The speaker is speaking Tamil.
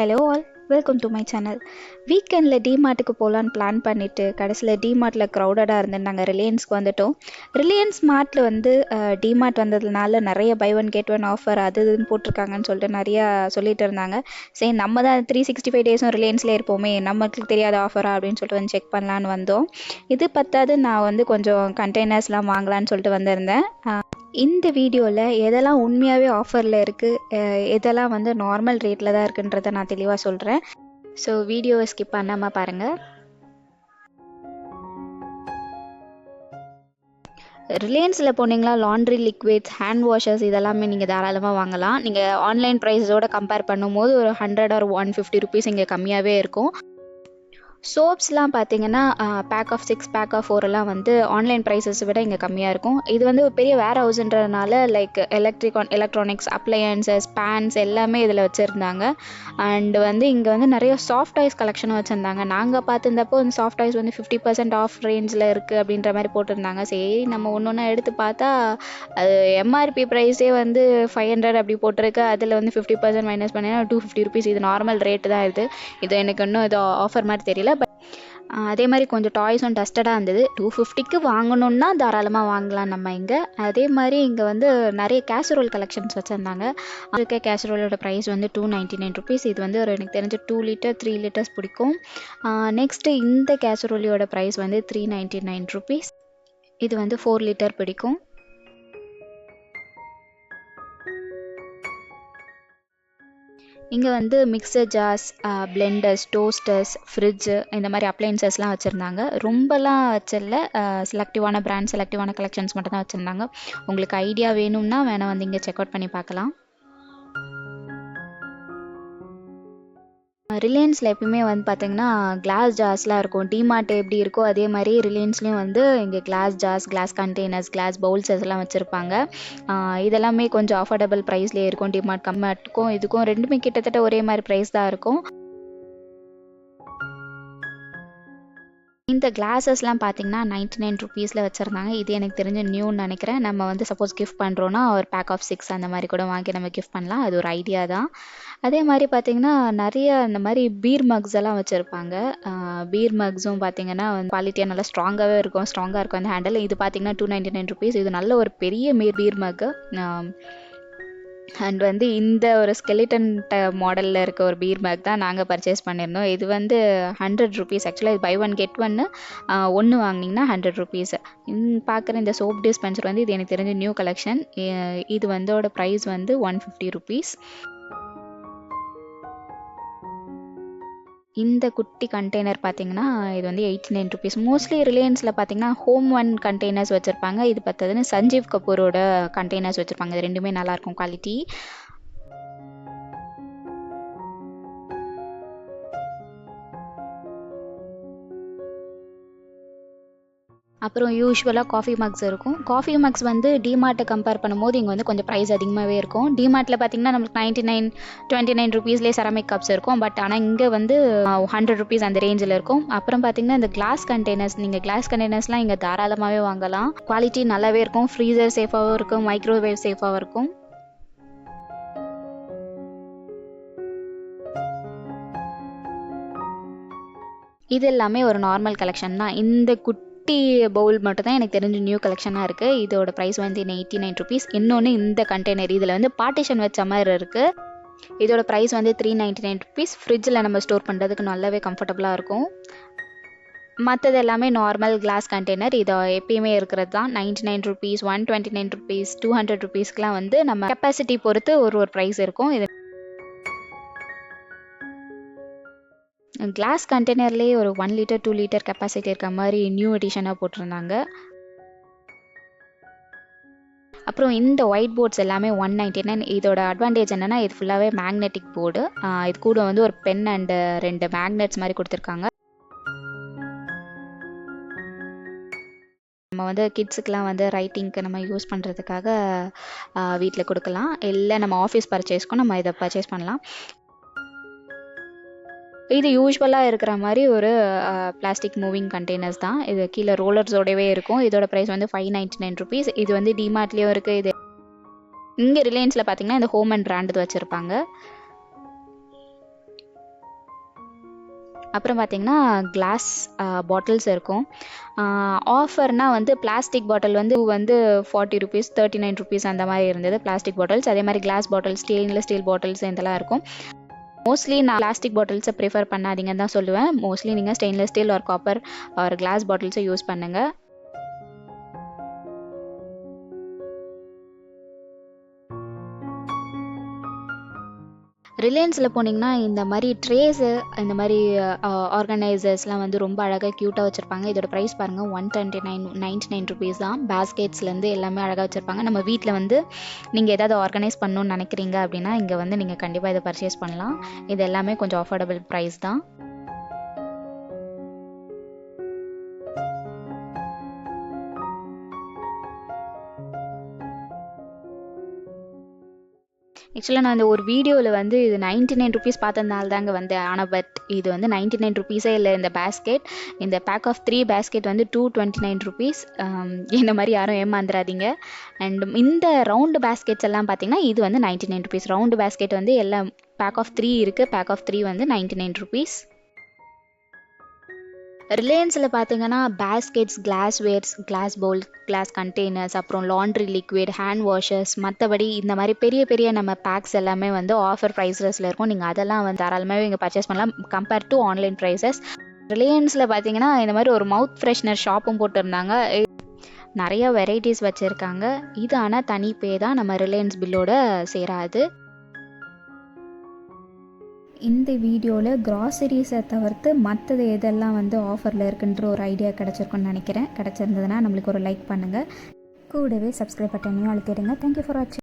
Hello all welcome to my channel வீக்கெண்டில் டிமார்ட்டுக்கு போகலான்னு பிளான் பண்ணிவிட்டு கடைசியில் டிமார்ட்டில் க்ரௌடடாக இருந்து நாங்கள் ரிலையன்ஸ்க்கு வந்துட்டோம். ரிலையன்ஸ் மார்ட்டில் வந்து டிமார்ட் வந்ததுனால நிறைய buy one get one offer அது இதுன்னு போட்டிருக்காங்கன்னு சொல்லிட்டு நிறையா சொல்லிட்டு இருந்தாங்க. சரி நம்ம தான் த்ரீ சிக்ஸ்டி ஃபைவ் டேஸும் ரிலையன்ஸ்லேயே இருப்போமே நமக்கு தெரியாத ஆஃபரா அப்படின்னு சொல்லிட்டு வந்து செக் பண்ணலான்னு வந்தோம். இது பத்தாது நான் வந்து கொஞ்சம் கண்டெய்னர்ஸ்லாம் வாங்கலான்னு சொல்லிட்டு வந்திருந்தேன். இந்த வீடியோவில் எதெல்லாம் உண்மையாகவே ஆஃபரில் இருக்குது எதெல்லாம் வந்து நார்மல் ரேட்டில் தான் இருக்குன்றதை நான் தெளிவாக சொல்கிறேன் ஸோ வீடியோவை ஸ்கிப் பண்ணாமல் பாருங்கள் ரிலையன்ஸில் போனீங்களா? லாண்ட்ரி லிக்விட்ஸ் ஹேண்ட் வாஷர்ஸ் இதெல்லாமே நீங்கள் தாராளமாக வாங்கலாம். நீங்கள் ஆன்லைன் ப்ரைஸோட கம்பேர் பண்ணும்போது ஒரு hundred or one fifty rupees இங்கே கம்மியாகவே இருக்கும். சோப்ஸ்லாம் பார்த்தீங்கன்னா pack of six pack of four வந்து ஆன்லைன் ப்ரைஸஸ் விட இங்கே கம்மியாக இருக்கும். இது வந்து பெரிய வேர் ஹவுஸ்ன்றதுனால like electric electronics appliances pans எல்லாமே இதில் வச்சுருந்தாங்க. அண்ட் வந்து இங்கே வந்து நிறைய சாஃப்ட் டாய்ஸ் கலெக்ஷனும் வச்சுருந்தாங்க. நாங்கள் பார்த்துருந்தப்போ இந்த சாஃப்ட் டாய்ஸ் வந்து ஃபிஃப்டி பர்சன்ட் ஆஃப் ரேஞ்சில் இருக்குது அப்படின்ற மாதிரி போட்டிருந்தாங்க. சரி நம்ம ஒன்று ஒன்றா எடுத்து பார்த்தா அது எம்ஆர்பி ப்ரைஸே வந்து ஃபைவ் ஹண்ட்ரட் அப்படி போட்டிருக்கு. அதில் வந்து ஃபிஃப்டி பர்சன்ட் மைனஸ் பண்ணினா டூ ஃபிஃப்டி ருபீஸ் இது நார்மல் ரேட்டு தான் இது. இது எனக்கு இன்னும் இது ஆஃபர் மாதிரி தெரியல. அதே மாதிரி கொஞ்சம் டாய்ஸும் டஸ்டடாக இருந்தது. டூ ஃபிஃப்டிக்கு வாங்கணுன்னா தாராளமாக வாங்கலாம் நம்ம இங்கே. அதே மாதிரி இங்கே வந்து நிறைய கேசரோல் கலெக்ஷன்ஸ் வச்சுருந்தாங்க. அதுக்கு கேசரோலோட ப்ரைஸ் வந்து டூ நைன்ட்டி நைன் ருபீஸ் இது வந்து ஒரு எனக்கு தெரிஞ்ச டூ லிட்டர் த்ரீ லிட்டர்ஸ் பிடிக்கும். நெக்ஸ்ட்டு இந்த கேசரோலியோட ப்ரைஸ் வந்து த்ரீ நைன்ட்டி நைன் ருபீஸ் இது வந்து ஃபோர் லிட்டர் பிடிக்கும். இங்கே வந்து mixer jars blenders toasters fridge இந்த மாதிரி அப்ளைன்சஸ்லாம் வச்சுருந்தாங்க. ரொம்பலாம் வச்சல செலக்டிவான பிராண்ட் செலக்டிவான கலெக்ஷன்ஸ் மட்டும் தான் வச்சுருந்தாங்க. உங்களுக்கு ஐடியா வேணும்னா வேணால் வந்து இங்கே செக் அவுட் பண்ணி பார்க்கலாம். ரிலையன்ஸில் எப்பயுமே வந்து பார்த்திங்கன்னா கிளாஸ் ஜார்ஸ்லாம் இருக்கும். டிமார்ட் எப்படி இருக்கோ அதே மாதிரி ரிலையன்ஸ்லேயும் வந்து இங்கே glass jars glass containers glass bowls எல்லாம் வச்சுருப்பாங்க. இதெல்லாமே கொஞ்சம் அஃபோர்டபுள் ப்ரைஸ்லேயே இருக்கும். டிமார்ட் கம்மாட்டுக்கும் இதுக்கும் ரெண்டுமே கிட்டத்தட்ட ஒரே மாதிரி ப்ரைஸ் தான் இருக்கும். இந்த கிளாஸஸ்லாம் பார்த்தீங்கன்னா நைன்டி நைன் ருபீஸில் வச்சுருந்தாங்க. இது எனக்கு தெரிஞ்ச நியூன்னு நினைக்கிறேன். நம்ம வந்து சப்போஸ் கிஃப்ட் பண்ணுறோன்னா ஒரு பேக் ஆஃப் சிக்ஸ் அந்த மாதிரி கூட வாங்கி நம்ம கிஃப்ட் பண்ணலாம். அது ஒரு ஐடியா தான். அதே மாதிரி பார்த்திங்கன்னா நிறைய இந்த மாதிரி பீர் மக்ஸ் எல்லாம் வச்சுருப்பாங்க. பீர் மக்ஸும் பார்த்திங்கன்னா வந்து குவாலிட்டியாக நல்லா ஸ்ட்ராங்காகவே இருக்கும். ஸ்ட்ராங்காக இருக்கும் அந்த ஹேண்டில் இது பார்த்திங்கன்னா டூ நைன்டி நைன் ருபீஸ் இது நல்ல ஒரு பெரிய மீர் பீர் மக்கு அண்ட் வந்து இந்த ஒரு ஸ்கெலிட்டன் மாடலில் இருக்க ஒரு பீர் பேக் தான் நாங்கள் பர்ச்சேஸ் பண்ணியிருந்தோம். இது வந்து ஹண்ட்ரட் ருபீஸ் ஆக்சுவலாக இது பை ஒன் கெட் ஒன்று ஒன்று வாங்கினீங்கன்னா ஹண்ட்ரட் ருபீஸ் பார்க்குற இந்த சோப் டிஸ்பென்சர் வந்து இது எனக்கு தெரிஞ்ச நியூ கலெக்ஷன் இது வந்தோட ப்ரைஸ் வந்து ஒன் ஃபிஃப்டி ருபீஸ் இந்த குட்டி கண்டெய்னர் பார்த்தீங்கன்னா இது வந்து எயிட்டி நைன் ருபீஸ் மோஸ்ட்லி ரிலையன்ஸில் பார்த்தீங்கன்னா ஹோம் ஒன் கண்டெய்னர்ஸ் வச்சுருப்பாங்க. இது பார்த்ததுன்னு சஞ்சீவ் கபூரோட கண்டெய்னர்ஸ் வச்சுருப்பாங்க. இது ரெண்டுமே நல்லாயிருக்கும் குவாலிட்டி அப்புறம் யூஸ்வலாக காஃபி மக்ஸ் இருக்கும். காஃபி மக்ஸ் வந்து டிமார்ட்டை கம்பேர் பண்ணும்போது இங்கே வந்து கொஞ்சம் ப்ரைஸ் அதிகமாகவே இருக்கும். டிமார்ட்டில் பார்த்தீங்கன்னா நம்மளுக்கு நைன்ட்டி நைன் டுவெண்ட்டி நைன் ருபீஸ்லேயே செரமிக் கப்ஸ் இருக்கும். பட் ஆனால் இங்கே வந்து ஹண்ட்ரட் ருபீஸ் அந்த ரேஞ்சில் இருக்கும். அப்புறம் பார்த்தீங்கன்னா இந்த கிளாஸ் கண்டெய்னர்ஸ் நீங்கள் கிளாஸ் கண்டெய்னர்ஸ்லாம் இங்கே தாராளமாகவே வாங்கலாம். குவாலிட்டி நல்லாவே இருக்கும். ஃப்ரீசர் சேஃபாகவும் இருக்கும். மைக்ரோவேவ் சேஃபாகவும் இருக்கும். இது எல்லாமே ஒரு நார்மல் கலெக்ஷன் தான். இந்த குட் குட்டி பவுல் மட்டும் தான் எனக்கு தெரிஞ்ச நியூ கலெக்ஷனாக இருக்குது இதோட ப்ரைஸ் வந்து எயிட்டி நைன் ருபீஸ் இன்னொன்று இந்த கண்டெய்னர் இதில் வந்து பார்ட்டிஷன் வச்ச மாதிரி இருக்குது இதோட ப்ரைஸ் வந்து த்ரீ நைன்ட்டி நைன் ருபீஸ் ஃப்ரிட்ஜில் நம்ம ஸ்டோர் பண்ணுறதுக்கு நல்லாவே கம்ஃபர்டபுளாக இருக்கும். மற்றது எல்லாமே நார்மல் கிளாஸ் கண்டெய்னர் இது எப்பயுமே இருக்கிறது தான். Ninety nine rupees one twenty nine rupees two hundred ருபீஸ்க்குலாம் வந்து நம்ம கெப்பாசிட்டி பொறுத்து ஒரு ஒரு ப்ரைஸ் இருக்கும். இது கிளாஸ் கண்டெய்னர்லேயே ஒரு one litre two litre capacity இருக்க மாதிரி நியூ எடிஷனாக போட்டிருந்தாங்க. அப்புறம் இந்த ஒயிட் போர்ட்ஸ் எல்லாமே ஒன் நைன்டி நைன் இதோட அட்வான்டேஜ் என்னென்னா இது ஃபுல்லாகவே மேக்னெட்டிக் போர்டு இது கூட வந்து ஒரு பென் அண்டு ரெண்டு மேக்னெட்ஸ் மாதிரி கொடுத்துருக்காங்க. நம்ம வந்து கிட்ஸுக்கெலாம் வந்து ரைட்டிங்க்கு நம்ம யூஸ் பண்ணுறதுக்காக வீட்டில் கொடுக்கலாம். இல்லை நம்ம ஆஃபீஸ் பர்ச்சேஸ்க்கும் நம்ம இதை பர்ச்சேஸ் பண்ணலாம். இது யூஸ்வலாக இருக்கிற மாதிரி ஒரு பிளாஸ்டிக் மூவிங் கண்டெய்னர்ஸ் தான். இது கீழே ரோலர்ஸோடவே இருக்கும். இதோட ப்ரைஸ் வந்து ஃபைவ் நைன்ட்டி நைன் ருபீஸ் இது வந்து டிமார்ட்லேயும் இருக்குது இது இங்கே ரிலையன்ஸில் பார்த்தீங்கன்னா இந்த ஹோம் அண்ட் பிராண்டு வச்சுருப்பாங்க. அப்புறம் பார்த்தீங்கன்னா கிளாஸ் பாட்டில்ஸ் இருக்கும். ஆஃபர்னால் வந்து பிளாஸ்டிக் பாட்டில் வந்து வந்து forty rupees thirty nine rupees அந்த மாதிரி இருந்தது. பிளாஸ்டிக் பாட்டில்ஸ் அதே மாதிரி glass bottle stainless steel bottles இதெல்லாம் இருக்கும். மோஸ்ட்லி நான் பிளாஸ்டிக் பாட்டில்ஸை ப்ரிஃபர் பண்ணாதீங்கன்னு தான் சொல்லுவேன். மோஸ்ட்லி நீங்கள் ஸ்டெயின்லெஸ் ஸ்டீல் ஒரு காப்பர் ஒரு கிளாஸ் பாட்டில்ஸை யூஸ் பண்ணுங்கள் ரிலையன்ஸில் போனீங்கன்னா இந்த மாதிரி ட்ரேஸு இந்த மாதிரி ஆர்கனைசர்ஸ்லாம் வந்து ரொம்ப அழகாக க்யூட்டாக வச்சுருப்பாங்க. இதோட ப்ரைஸ் பாருங்கள் one twenty nine ninety nine rupees தான் பேஸ்கெட்ஸ்லேருந்து எல்லாமே அழகாக வச்சுருப்பாங்க. நம்ம வீட்டில் வந்து நீங்கள் ஏதாவது ஆர்கனைஸ் பண்ணணும்னு நினைக்கிறீங்க அப்படின்னா இங்கே வந்து நீங்கள் கண்டிப்பாக இதை பர்ச்சேஸ் பண்ணலாம். இது எல்லாமே கொஞ்சம் அஃபோர்டபுள் ப்ரைஸ் தான். ஆக்சுவலாக நான் இந்த ஒரு வீடியோவில் வந்து இது நைன்ட்டி நைன் ருபீஸ் பார்த்ததுனால தாங்க வந்தேன். ஆனால் பட் இது வந்து நைன்ட்டி நைன் ருபீஸே இல்லை. இந்த பேஸ்கெட் இந்த பேக் ஆஃப் த்ரீ பேஸ்கெட் வந்து டூ டுவெண்ட்டி நைன் ருபீஸ் இந்த மாதிரி யாரும் ஏமாந்துடாதீங்க அண்ட் இந்த ரவுண்டு பேஸ்கெட்ஸ் எல்லாம் பார்த்தீங்கன்னா இது வந்து ninety nine rupees round basket வந்து எல்லாம் பேக் ஆஃப் த்ரீ இருக்குது பேக் ஆஃப் த்ரீ வந்து நைன்ட்டி நைன் ருபீஸ் ரிலையன்ஸில் பார்த்தீங்கன்னா baskets glasswares glass bowl glass containers அப்புறம் லாண்ட்ரி லிக்விட் ஹேண்ட் வாஷர்ஸ் மற்றபடி இந்த மாதிரி பெரிய பெரிய நம்ம பேக்ஸ் எல்லாமே வந்து ஆஃபர் ப்ரைஸஸில் இருக்கும். நீங்கள் அதெல்லாம் வந்து தாராளமாகவே இங்கே பர்ச்சேஸ் பண்ணலாம். கம்பேர் டு ஆன்லைன் ப்ரைஸஸ் ரிலையன்ஸில் பார்த்தீங்கன்னா இந்த மாதிரி ஒரு மவுத் ஃப்ரெஷ்னர் ஷாப்பும் போட்டிருந்தாங்க. நிறைய வெரைட்டிஸ் வச்சுருக்காங்க. இது ஆனால் தனி பே தான் நம்ம ரிலையன்ஸ் பில்லோட சேராது. இந்த வீடியோவில் க்ராசரிஸை தவிர்த்து மற்றது எதெல்லாம் வந்து ஆஃபரில் இருக்குன்ற ஒரு ஐடியா கிடச்சிருக்குன்னு நினைக்கிறேன். கிடச்சிருந்ததுன்னா நம்மளுக்கு ஒரு லைக் பண்ணுங்கள் கூடவே சப்ஸ்கிரைப் பட்டனையும் அழுத்திடுங்க. தேங்க்யூ ஃபார் வாட்சிங்